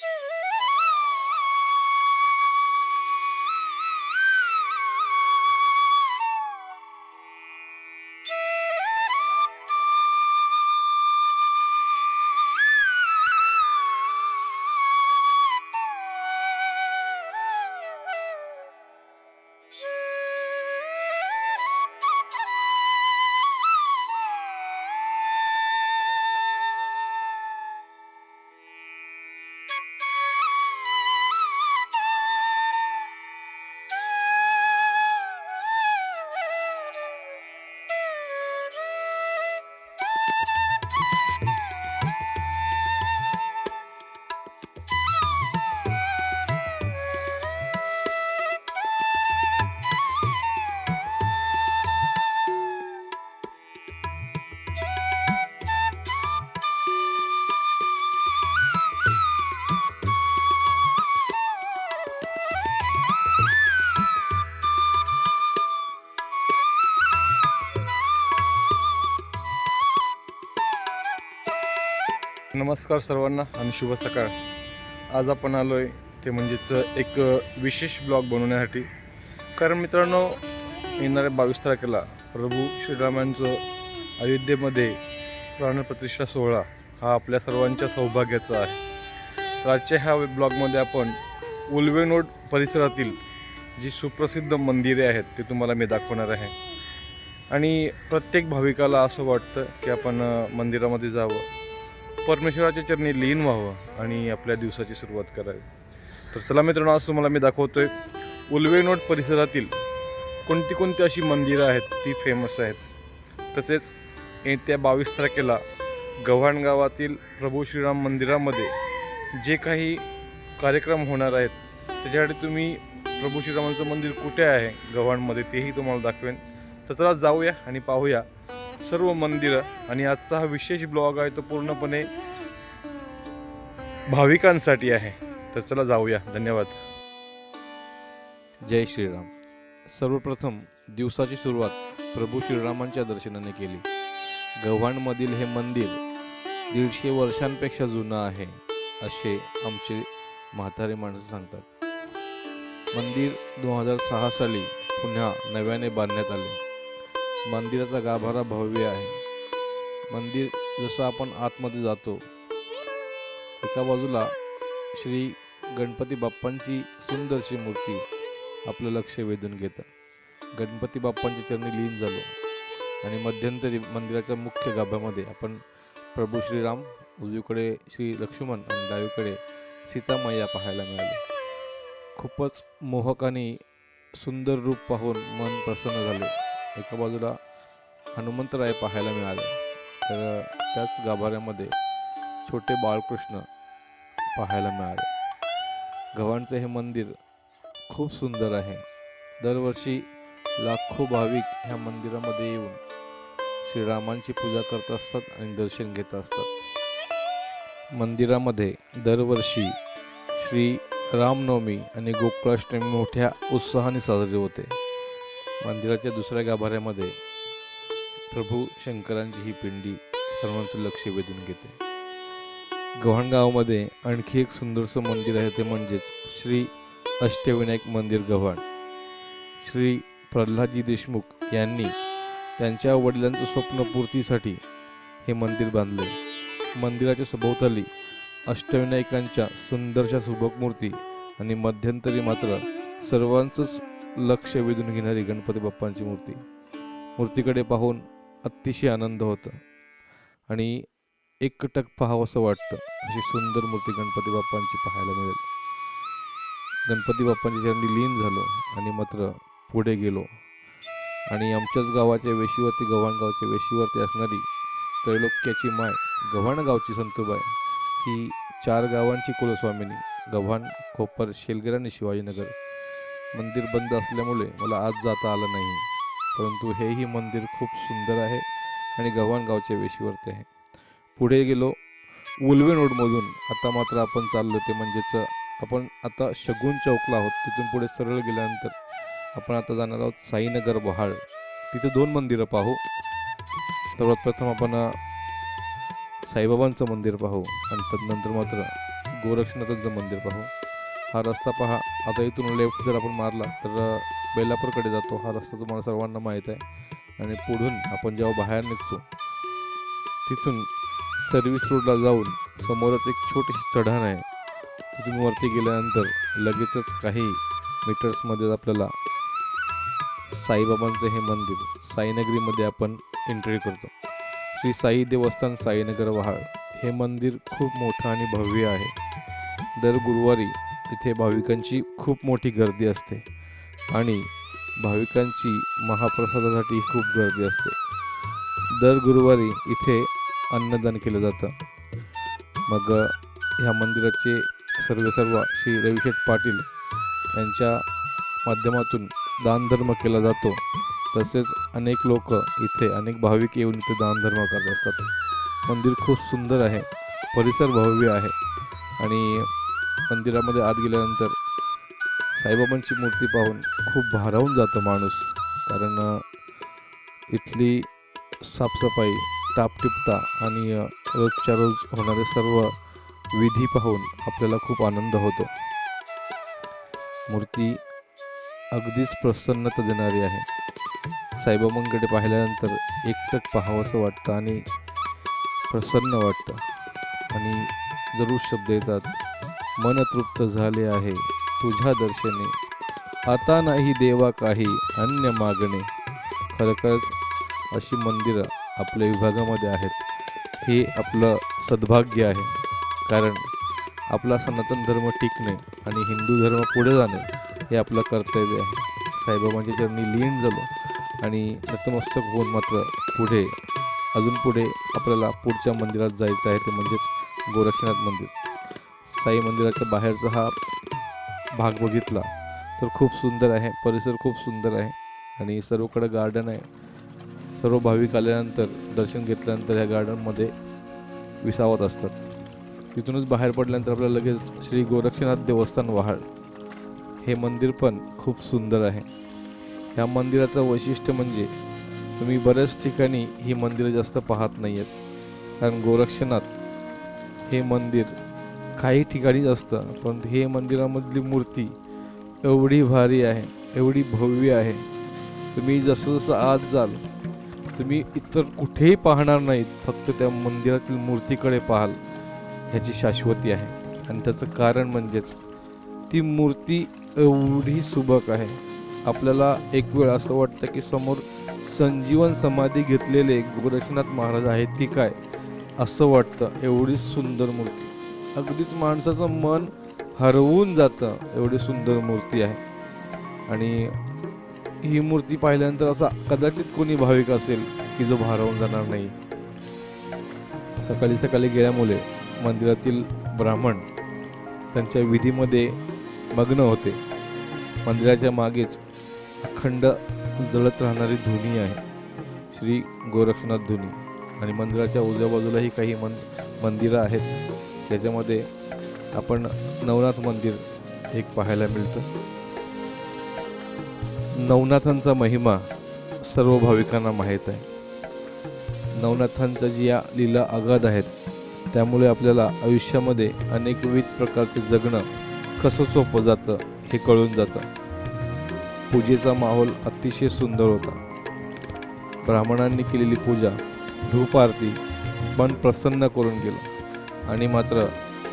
Yeah. नमस्कार सर्वांना आणि शुभ सकाळ. आज आपण आलो आहे ते म्हणजेच एक विशेष ब्लॉग बनवण्यासाठी. कारण मित्रांनो येणाऱ्या बावीस तारखेला प्रभू श्रीरामांचं अयोध्येमध्ये प्राणप्रतिष्ठा सोहळा हा आपल्या सर्वांच्या सौभाग्याचा आहे. तर आजच्या ह्या ब्लॉगमध्ये आपण उल्वेनोड परिसरातील जी सुप्रसिद्ध मंदिरे आहेत ते तुम्हाला मी दाखवणार आहे. आणि प्रत्येक भाविकाला असं वाटतं की आपण मंदिरामध्ये जावं. परमेश्वराच्या चरणी लीन व्हावं आणि आपल्या दिवसाची सुरुवात करावी. तर चला मित्रांनो आज तुम्हाला मी दाखवतोय उल्वेनोड परिसरातील कोणती कोणती अशी मंदिरं आहेत ती फेमस आहेत. तसेच येत्या बावीस तारखेला गव्हाण गावातील प्रभू श्रीराम मंदिरामध्ये जे काही कार्यक्रम होणार आहेत त्याच्यासाठी तुम्ही प्रभू श्रीरामांचं मंदिर कुठे आहे गव्हाणमध्ये तेही तुम्हाला दाखवेन. तर चला जाऊया आणि पाहूया सर्व मंदिरं. आणि आजचा हा विशेष ब्लॉग आहे तो पूर्णपणे भाविकांसाठी आहे. तर चला जाऊया. धन्यवाद. जय श्रीराम. सर्वप्रथम दिवसाची सुरुवात प्रभू श्रीरामांच्या दर्शनाने केली. गव्हाणमधील हे मंदिर दीडशे वर्षांपेक्षा जुनं आहे असे आमचे म्हातारे माणसं सांगतात. मंदिर दोन हजार सहा साली पुन्हा नव्याने बांधण्यात आले. मंदिराचा गाभारा भव्य आहे. मंदिर जसं आपण आतमध्ये जातो एका बाजूला श्री गणपती बाप्पांची सुंदरशी मूर्ती आपलं लक्ष वेधून घेतं. गणपती बाप्पांच्या चरणी लीन झालो आणि मध्यंतरी मंदिराच्या मुख्य गाभ्यामध्ये आपण प्रभू श्रीराम उजवीकडे श्री लक्ष्मण आणि डावीकडे सीतामय्या पाहायला मिळाली. खूपच मोहक आणि सुंदर रूप पाहून मन प्रसन्न झाले. एका बाजूला हनुमंतराय पाहायला मिळाले. तर त्याच गाभाऱ्यामध्ये छोटे बाळकृष्ण पाहायला मिळाले. गव्हाणचं हे मंदिर खूप सुंदर आहे. दरवर्षी लाखो भाविक ह्या मंदिरामध्ये येऊन श्रीरामांची पूजा करत असतात आणि दर्शन घेत असतात. मंदिरामध्ये दरवर्षी श्री रामनवमी आणि गोकुळाष्टमी मोठ्या उत्साहाने साजरी होते. मंदिराच्या दुसऱ्या गाभाऱ्यामध्ये प्रभू शंकरांची ही पिंडी सर्वांचं लक्ष वेधून घेते. गव्हाणगावामध्ये आणखी एक सुंदरसं मंदिर आहे ते म्हणजेच श्री अष्टविनायक मंदिर गव्हाण. श्री प्रल्हादजी देशमुख यांनी त्यांच्या वडिलांचं स्वप्नपूर्तीसाठी हे मंदिर बांधले मंदिराच्या सभोवताली अष्टविनायकांच्या सुंदरशा सुबक मूर्ती आणि मध्यंतरी मात्र सर्वांचंच लक्ष वेधून घेणारी गणपती बाप्पांची मूर्ती. मूर्तीकडे पाहून अतिशय आनंद होतो आणि एकटक पाहावंसं वाटतं. अशी सुंदर मूर्ती गणपती बाप्पांची पाहायला मिळेल. गणपती बाप्पांच्या चरणी लीन झालो आणि मात्र पुढे गेलो. आणि आमच्याच गावाच्या वेशीवरती गव्हाणगावच्या वेशीवरती असणारी त्रैलोक्याची माय गव्हाणगावची संतुबाई ही चार गावांची कुलस्वामिनी गव्हाण खोपर शेलगिर आणि शिवाजीनगर. मंदिर बंद असल्यामुळे मला आज जाता आलं नाही. परंतु हेही मंदिर खूप सुंदर आहे आणि गव्हाणगावच्या वेशीवरती आहे. पुढे गेलो. उलवे रोडमधून आता मात्र आपण चाललो ते म्हणजेच आपण आता शगुन चौकला आहोत. तिथून पुढे सरळ गेल्यानंतर आपण आता जाणार आहोत साईनगर बहाळ. तिथे दोन मंदिरं पाहू. सर्वात प्रथम आपण साईबाबांचं मंदिर पाहू आणि तदनंतर मात्र गोरक्षनाथांचं मंदिर पाहू. हा रस्ता पहा. आता इथून लेफ्ट जर आपण मारला तर बेलापूरकडे जातो. हा रस्ता तुम्हाला सर्वांना माहीत आहे. आणि पुढून आपण जेव्हा बाहेर निघतो तिथून सर्व्हिस रोडला जाऊन समोरच एक छोटीशी चढण आहे. तिथून वरती गेल्यानंतर लगेचच काही मीटर्समध्ये आपल्याला साईबाबांचं हे मंदिर साईनगरीमध्ये आपण एंट्री करतो. श्री साई देवस्थान साईनगर वहाळ हे मंदिर खूप मोठं आणि भव्य आहे. दर गुरुवारी तिथे भाविकांची खूप मोठी गर्दी असते. आणि भाविकांची महाप्रसादासाठी खूप गर्दी असते. दर गुरुवारी इथे अन्नदान केलं जातं. मग ह्या मंदिराचे सर्व सर्व श्री रविशेठ पाटील यांच्या माध्यमातून दानधर्म केला जातो. तसेच अनेक लोक इथे अनेक भाविक येऊन इथे दानधर्म करत असतात. मंदिर खूप सुंदर आहे. परिसर भव्य आहे. आणि मंदिरामध्ये आत गेल्यानंतर साईबाबांची मूर्ती पाहून खूप भारावून जातं माणूस. कारण इथली साफसफाई टापटिपता आणि रोजच्या रोज होणारे सर्व विधी पाहून आपल्याला खूप आनंद होतो. मूर्ती अगदीच प्रसन्नता देणारी आहे. साईबाबांकडे पाहिल्यानंतर एकटक पाहावंसं वाटतं आणि प्रसन्न वाटतं. आणि जरूर शब्द येतात. मन तृप्त झाले आहे तुझ्या दर्शने. आता नाही देवा काही अन्य मागणे. खरोखरच अशी मंदिरं आपल्या विभागामध्ये आहेत. हे आपलं सद्भाग्य आहे. कारण आपला सनातन धर्म टिकणे आणि हिंदू धर्म पुढे जाणे हे आपलं कर्तव्य आहे. साईबाबांच्या चरणी लीन झालो आणि नतमस्तक होऊन मात्र पुढे अजून पुढे आपल्याला पुढच्या मंदिरात जायचं आहे ते म्हणजेच गोरक्षनाथ मंदिर. साई मंदिराच्या बाहेरचा हा भाग बघितला तर खूप सुंदर आहे. परिसर खूप सुंदर आहे आणि सर्वकडे गार्डन आहे. सर्व भाविक आल्यानंतर दर्शन घेतल्यानंतर ह्या गार्डनमध्ये विसावत असतात. तिथूनच बाहेर पडल्यानंतर आपल्याला लगेच श्री गोरक्षनाथ देवस्थान वहाळ. हे मंदिर पण खूप सुंदर आहे. ह्या मंदिराचं वैशिष्ट्य म्हणजे तुम्ही बऱ्याच ठिकाणी ही मंदिरं जास्त पाहत नाही आहेत कारण गोरक्षनाथ हे मंदिर काही ठिकाणीच असतं. पण हे मंदिरामधली मूर्ती एवढी भारी आहे एवढी भव्य आहे. तुम्ही जसं जसं आत जाल तुम्ही इतर कुठेही पाहणार नाहीत फक्त त्या मंदिरातील मूर्तीकडे पाहाल ह्याची शाश्वती आहे. आणि त्याचं कारण म्हणजेच ती मूर्ती एवढी सुबक आहे. आपल्याला एक वेळ असं वाटतं की समोर संजीवन समाधी घेतलेले गोरक्षनाथ महाराज आहेत की काय? असं वाटतं एवढी सुंदर मूर्ती. अगदीच माणसाचं मन हरवून जातं एवढी सुंदर मूर्ती आहे. आणि ही मूर्ती पाहिल्यानंतर असा कदाचित कोणी भाविक असेल की जो भारावून जाणार नाही. सकाळी सकाळी गेल्यामुळे मंदिरातील ब्राह्मण त्यांच्या विधीमध्ये मग्न होते. मंदिराच्या मागेच अखंड जळत राहणारी धुनी आहे श्री गोरक्षनाथ धुनी. आणि मंदिराच्या उजव्या बाजूलाही काही मन मंदिरं आहेत. त्याच्यामध्ये आपण नवनाथ मंदिर एक पाहायला मिळतं. नवनाथांचा महिमा सर्व भाविकांना माहीत आहे. नवनाथांच्या जी या लीला अगाध आहेत त्यामुळे आपल्याला आयुष्यामध्ये अनेक विविध प्रकारचे जगणं कसं सोपं जातं हे कळून जातं. पूजेचा माहोल अतिशय सुंदर होता. ब्राह्मणांनी केलेली पूजा धूप आरती मन प्रसन्न करून गेलं. आणि मात्र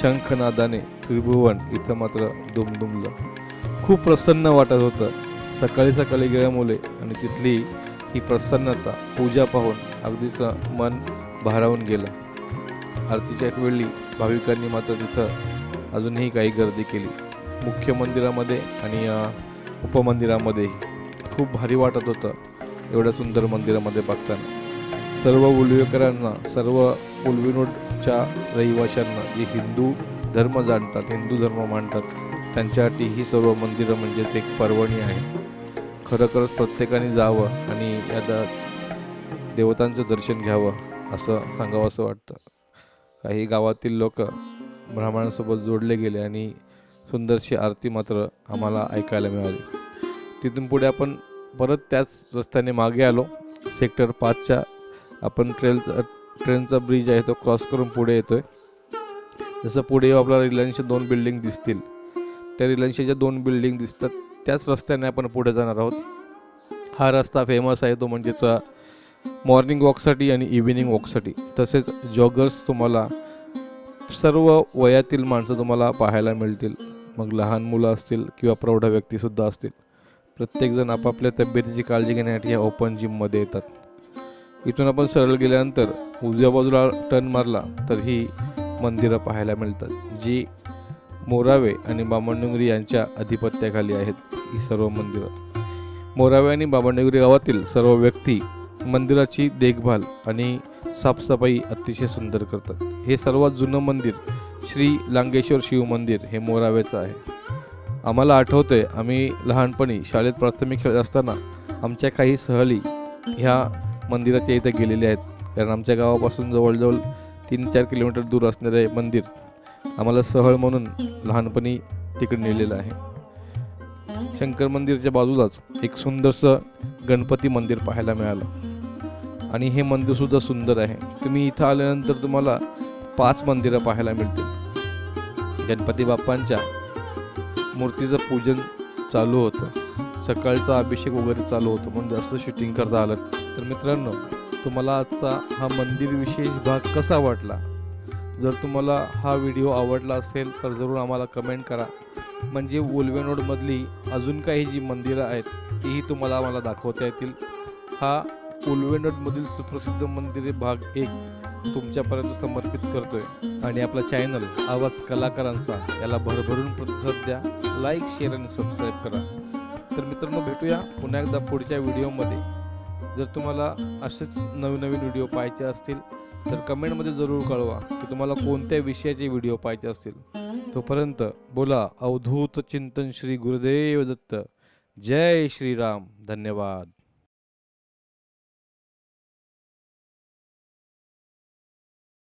शंखनादाने त्रिभुवन इथं मात्र दुमदुमलं. खूप प्रसन्न वाटत होतं. सकाळी सकाळी गेल्यामुळे आणि तिथली ही प्रसन्नता पूजा पाहून अगदीच मन भारावून गेलं. आरतीच्या एक वेळी भाविकांनी मात्र तिथं अजूनही काही गर्दी केली. मुख्य मंदिरामध्ये आणि उपमंदिरामध्ये उपमंदिरामध्येही खूप भारी वाटत होतं एवढ्या सुंदर मंदिरामध्ये बघताना. सर्व उलवेकरांना सर्व उलविनोडच्या रहिवाशांना जे हिंदू धर्म जाणतात हिंदू धर्म मानतात त्यांच्यासाठी ही सर्व मंदिरं म्हणजेच एक पर्वणी आहे. खरोखरच प्रत्येकाने जावं आणि या देवतांचं दर्शन घ्यावं असं सांगावं असं वाटतं. काही गावातील लोक ब्राह्मणांसोबत जोडले गेले आणि सुंदरशी आरती मात्र आम्हाला ऐकायला मिळाली. तिथून पुढे आपण परत त्याच रस्त्याने मागे आलो. सेक्टर पाचच्या आपण ट्रेलचा ट्रेनचा ब्रिज आहे तो क्रॉस करून पुढे येतो आहे जसं पुढे आपल्याला रिलायन्सच्या दोन बिल्डिंग दिसतील. त्या रिलायन्सच्या ज्या दोन बिल्डिंग दिसतात त्याच रस्त्याने आपण पुढे जाणार आहोत. हा रस्ता फेमस आहे तो म्हणजेच मॉर्निंग वॉकसाठी आणि इव्हिनिंग वॉकसाठी तसेच जॉगर्स तुम्हाला सर्व वयातील माणसं तुम्हाला पाहायला मिळतील. मग लहान मुलं असतील किंवा प्रौढ व्यक्तीसुद्धा असतील. प्रत्येकजण आपापल्या तब्येतीची काळजी घेण्यासाठी या ओपन जिममध्ये येतात. इथून आपण सरळ गेल्यानंतर उजव्या बाजूला टर्न मारला तर ही मंदिरं पाहायला मिळतात जी मोरावे आणि बामणडोंगरी यांच्या अधिपत्याखाली आहेत ही सर्व मंदिरं. मोरावे आणि बामणडोंगरी गावातील सर्व व्यक्ती मंदिराची देखभाल आणि साफसफाई अतिशय सुंदर करतात. हे सर्वात जुनं मंदिर श्री लांगेश्वर शिव मंदिर हे मोरावेचं आहे. आम्हाला आठवतंय आम्ही लहानपणी शाळेत प्राथमिक खेळत असताना आमच्या काही सहली ह्या मंदिराच्या इथं गेलेले आहेत. कारण आमच्या गावापासून जवळजवळ तीन चार किलोमीटर दूर असणारे मंदिर आम्हाला सहळ म्हणून लहानपणी तिकडे नेलेलं आहे. शंकर मंदिरच्या बाजूलाच एक सुंदरसं गणपती मंदिर पाहायला मिळालं. आणि हे मंदिरसुद्धा सुंदर आहे. तुम्ही इथं आल्यानंतर तुम्हाला पाच मंदिरं पाहायला मिळतील. गणपती बाप्पांच्या मूर्तीचं पूजन चालू होतं. सकाळचा अभिषेक वगैरे चालू होतो. म्हणून जास्त शूटिंग करता आलं. तर मित्रांनो तुम्हाला आजचा हा मंदिर विशेष भाग कसा वाटला? जर तुम्हाला हा व्हिडिओ आवडला असेल तर जरूर आम्हाला कमेंट करा. म्हणजे उलवेनोडमधली अजून काही जी मंदिरं आहेत तीही तुम्हाला आम्हाला दाखवता येतील. हा उलवेनोडमधील सुप्रसिद्ध मंदिरे भाग एक तुमच्यापर्यंत समर्पित करतोय. आणि आपला चॅनल आवाज कलाकारांचा याला भरभरून प्रतिसाद द्या. लाईक शेअर आणि सबस्क्राईब करा. तर मित्रांनो भेटूया पुन्हा एकदा पुढच्या व्हिडिओमध्ये. जर तुम्हाला असेच नवीन नवीन व्हिडिओ पाहायचे असतील तर कमेंटमध्ये जरूर कळवा की तुम्हाला कोणत्या विषयाचे व्हिडिओ पाहायचे असतील. तोपर्यंत बोला अवधूत चिंतन श्री गुरुदेव दत्त. जय श्रीराम. धन्यवाद.